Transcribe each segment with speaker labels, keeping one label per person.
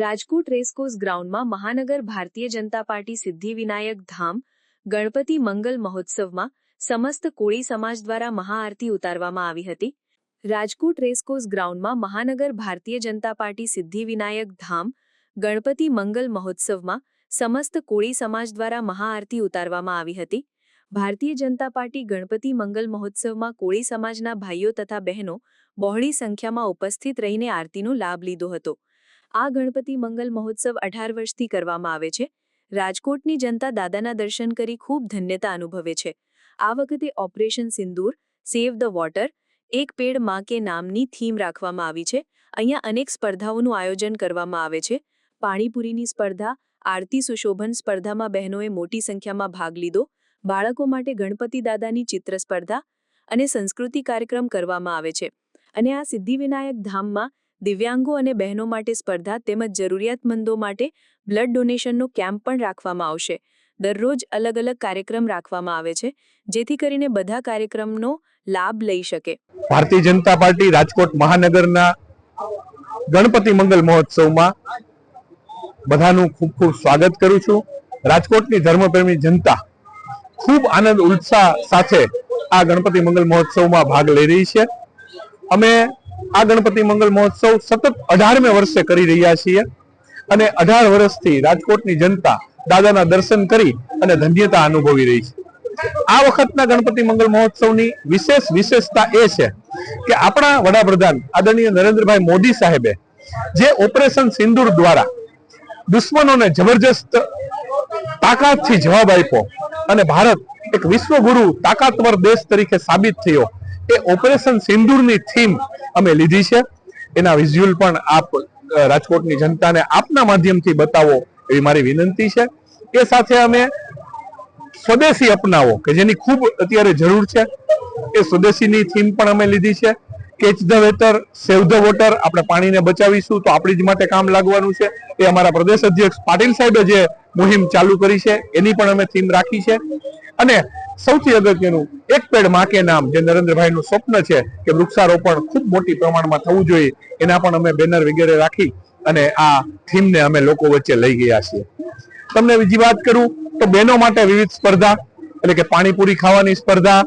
Speaker 1: Rajkot racecourse ગ્રાઉન્ડમાં મહાનગર Bharatiya Janata party Siddhivinayak Dham, Ganpati મંગલ મહોત્સવમાં સમસ્ત કોળી સમાજ દ્વારા મહાઆરતી ઉતારવામાં આવી હતી. રાજકોટ રેસકોર્સ ગ્રાઉન્ડમાં મહાનગર ભારતીય જનતા પાર્ટી સિદ્ધિવિનાયક ધામ, ગણપતિ મંગલ મહોત્સવમાં સમસ્ત કોળી સમાજ દ્વારા મહાઆરતી ઉતારવામાં આવી હતી. ભારતીય જનતા પાર્ટી ગણપતિ મંગલ મહોત્સવમાં કોળી સમાજના ભાઈઓ તથા બહેનો બહોળી સંખ્યામાં ઉપસ્થિત રહીને આરતીનો લાભ લીધો હતો. આ ગણપતિ મંગલ મહોત્સવ અઢાર વર્ષથી કરવામાં આવે છે. રાજકોટની જનતા દાદાના દર્શન કરી ખૂબ ધન્યતા અનુભવે છે. આ વખતે operation Sindoor, save the water, એક પેડમાં કે નામની થીમ રાખવામાં આવી છે. અહીંયા અનેક સ્પર્ધાઓનું આયોજન કરવામાં આવે છે. પાણીપુરીની સ્પર્ધા, આરતી સુશોભન સ્પર્ધામાં બહેનોએ મોટી સંખ્યામાં ભાગ લીધો. બાળકો માટે ગણપતિ દાદાની ચિત્ર સ્પર્ધા અને સંસ્કૃતિ કાર્યક્રમ કરવામાં આવે છે. અને આ સિદ્ધિવિનાયક ધામમાં દિવ્યાંગો અને બહેનો માટે સ્પર્ધા તેમજ જરૂરિયાતમંદો માટે બ્લડ ડોનેશનનો કેમ્પ પણ રાખવામાં આવશે. દરરોજ અલગ અલગ કાર્યક્રમ રાખવામાં આવે છે, જેથી કરીને બધા કાર્યક્રમનો લાભ લઈ શકે.
Speaker 2: ભારતીય જનતા પાર્ટી રાજકોટ મહાનગરના ગણપતિ મંગલ મહોત્સવમાં બધાનું ખૂબ ખૂબ સ્વાગત કરું છું. રાજકોટની ધર્મપ્રેમી જનતા ખૂબ આનંદ, ઉત્સાહ સાથે આ ગણપતિ મંગલ મહોત્સવમાં ભાગ લઈ રહી છે. અમે આ ગણપતિ મંગલ મહોત્સવ સતત અઢારમે વર્ષે કરી રહ્યા છીએ. અને અઢાર વર્ષથી રાજકોટની જનતા દાદાના દર્શન કરી અને ધન્યતા અનુભવી રહી છે. આ વખતના ગણપતિ મંગલ મહોત્સવની વિશેષ વિશેષતા એ છે કે આપણા વડાપ્રધાન આદરણીય નરેન્દ્રભાઈ મોદી સાહેબે જે ઓપરેશન સિંદૂર દ્વારા દુશ્મનોને જબરજસ્ત તાકાતથી જવાબ આપ્યો અને ભારત એક વિશ્વગુરુ તાકાતવર દેશ તરીકે સાબિત થયો એ ઓપરેશન સિંદૂરની થીમ અમે લીધી છે. એના વિઝ્યુઅલ પણ આપ રાજકોટની જનતાને આપના માધ્યમથી બતાવો એવી મારી વિનંતી છે. એ સાથે અમે સ્વદેશી અપનાવો, કે જેની ખૂબ અત્યારે જરૂર છે. એ સ્વદેશીની થીમ પણ અમે લીધી છે. Catch the water save the water આપણે પાણીને બચાવીશું તો આપણી જ માટે કામ લાગવાનું છે. એ અમારા પ્રદેશ અધ્યક્ષ પાટીલ સાહેબે જે મુહિમ ચાલુ કરી છે, એની પણ અમે થીમ રાખી છે. અને સૌથી અગત્યનું, એક પેડમાં કે નામ, જે નરેન્દ્રભાઈનું સ્વપ્ન છે કે વૃક્ષારોપણ ખૂબ મોટી પ્રમાણમાં થવું જોઈએ, એના પણ અમે બેનર વગેરે રાખી અને આ થીમને અમે લોકો વચ્ચે લઈ ગયા છીએ. તમને બીજી વાત કરું, તો બહેનો માટે વિવિધ સ્પર્ધા, એટલે કે પાણીપુરી ખાવાની સ્પર્ધા,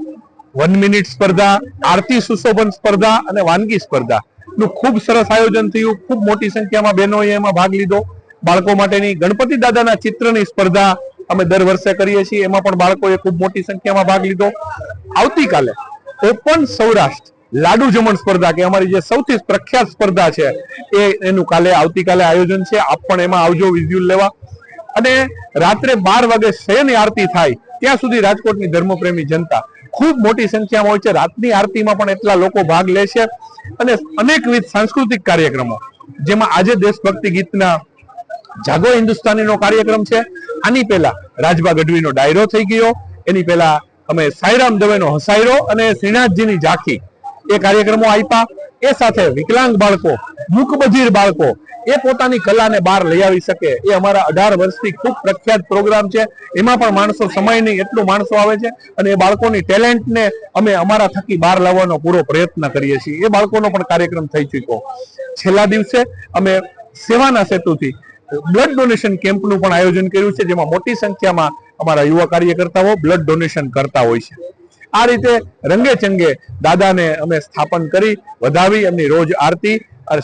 Speaker 2: વન મિનિટ સ્પર્ધા, આરતી સુશોભન સ્પર્ધા અને વાનગી સ્પર્ધા. નું ખૂબ સરસ આયોજન થયું, ખૂબ મોટી સંખ્યામાં બહેનોએ એમાં ભાગ લીધો. બાળકો માટેની ગણપતિ દાદાના ચિત્રની સ્પર્ધા અમે દર વર્ષે કરીએ છીએ. એમાં પણ બાળકોએ ખૂબ મોટી સંખ્યામાં ભાગ લીધો. આવતીકાલે ઓપન સૌરાષ્ટ્ર લાડુ જમણ સ્પર્ધા, કે અમારી જે સૌથી પ્રખ્યાત સ્પર્ધા છે, એ એનું કાલે આવતીકાલે આયોજન છે. આપ પણ એમાં આવજો, વિઝ્યુઅલ લેવા. અને રાત્રે બાર વાગે શયન આરતી થાય, ત્યાં સુધી રાજકોટની ધર્મપ્રેમી જનતા ખૂબ મોટી સંખ્યામાં હોય છે. રાતની આરતીમાં પણ એટલા લોકો ભાગ લે છે. અને અનેકવિધ સાંસ્કૃતિક કાર્યક્રમો, જેમાં આજે દેશભક્તિ ગીતના જાગો હિન્દુસ્તાનીનો કાર્યક્રમ છે. આની પહેલા રાજબા ગઢવીનો ડાયરો થઈ ગયો. એની પહેલા અમે સાઈરામ દવેનો હસાયરો અને શ્રીનાથજીની ઝાંખી. એ કાર્યક્રમો આપ્યા એ સાથે વિકલાંગ બાળકો મૂકબધિર બાળકો, એ પોતાની કલાને બહાર લઈ આવી શકે. એ અમારા અઢાર વર્ષથી ખૂબ પ્રખ્યાત પ્રોગ્રામ છે. એમાં પણ માણસો સમય નહીં, એટલું માણસો આવે છે. અને એ બાળકોની ટેલેન્ટને અમે અમારા થકી બહાર લાવવાનો પૂરો પ્રયત્ન કરીએ છીએ. એ બાળકોનો પણ કાર્યક્રમ થઈ ચૂક્યો. છેલ્લા દિવસે અમે સેવાના સેતુથી બ્લડ ડોનેશન કેમ્પનું પણ આયોજન કર્યું છે, જેમાં મોટી સંખ્યામાં અમારા યુવા કાર્યકર્તાઓ બ્લડ ડોનેશન કરતા હોય છે. આ રીતે રંગે ચંગે દાદાને અમે સ્થાપન કરી, વધાવી, એમની રોજ આરતી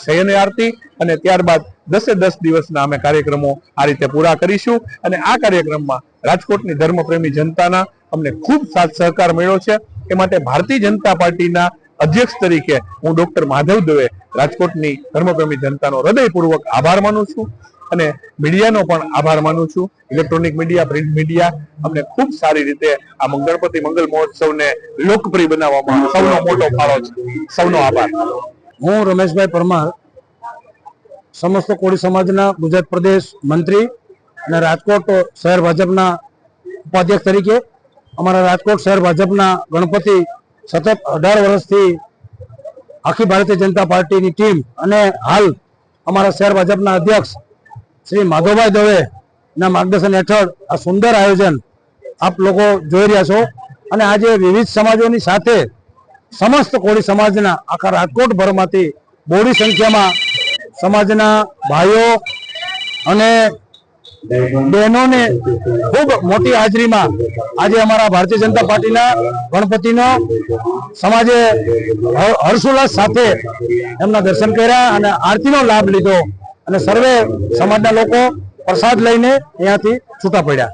Speaker 2: શયન આરતી અને ત્યારબાદ દસે દસ દિવસના અમે કાર્યક્રમો આ રીતે પૂરા કરીશું. અને આ કાર્યક્રમમાં રાજકોટની ધર્મપ્રેમી જનતાના અમને ખૂબ સાથ સહકાર મળ્યો છે. એ માટે ભારતીય જનતા પાર્ટીના અધ્યક્ષ તરીકે હું ડોક્ટર માધવ દવે રાજકોટની ધર્મપ્રેમી જનતાનો હૃદયપૂર્વક આભાર માનું છું. અને મીડિયાનો પણ આભાર માનું છું. ઇલેક્ટ્રોનિક મીડિયા પ્રિન્ટ મીડિયા અમને ખૂબ સારી રીતે આ ગણપતિ મંગલ મહોત્સવને લોકપ્રિય બનાવવામાં સૌનો મોટો ફાળો છે. સૌનો આભાર.
Speaker 3: હું રમેશભાઈ પરમાર, સમસ્ત કોળી સમાજના ગુજરાત પ્રદેશ મંત્રી અને રાજકોટ શહેર ભાજપના ઉપાધ્યક્ષ તરીકે અમારા રાજકોટ શહેર ભાજપના ગણપતિ સતત અઢાર વર્ષથી આખી ભારતીય જનતા પાર્ટીની ટીમ અને હાલ અમારા શહેર ભાજપના અધ્યક્ષ શ્રી માધવભાઈ દવે ના માર્ગદર્શન હેઠળ આ સુંદર આયોજન આપ લોકો જોઈ રહ્યા છો. અને આજે વિવિધ સમાજોની સાથે સમસ્ત કોળી સમાજના આખા રાજકોટ ભરમાંથી બહોળી સંખ્યામાં સમાજના ભાઈઓ અને બહેનોને ખૂબ મોટી હાજરીમાં આજે અમારા ભારતીય જનતા પાર્ટીના ગણપતિનો સમાજે હર- હર્ષોલ્લાસ સાથે એમના દર્શન કર્યા અને આરતીનો લાભ લીધો. અને સર્વે સમાજના લોકો પ્રસાદ લઈને અહીંયાથી છૂટા પડ્યા.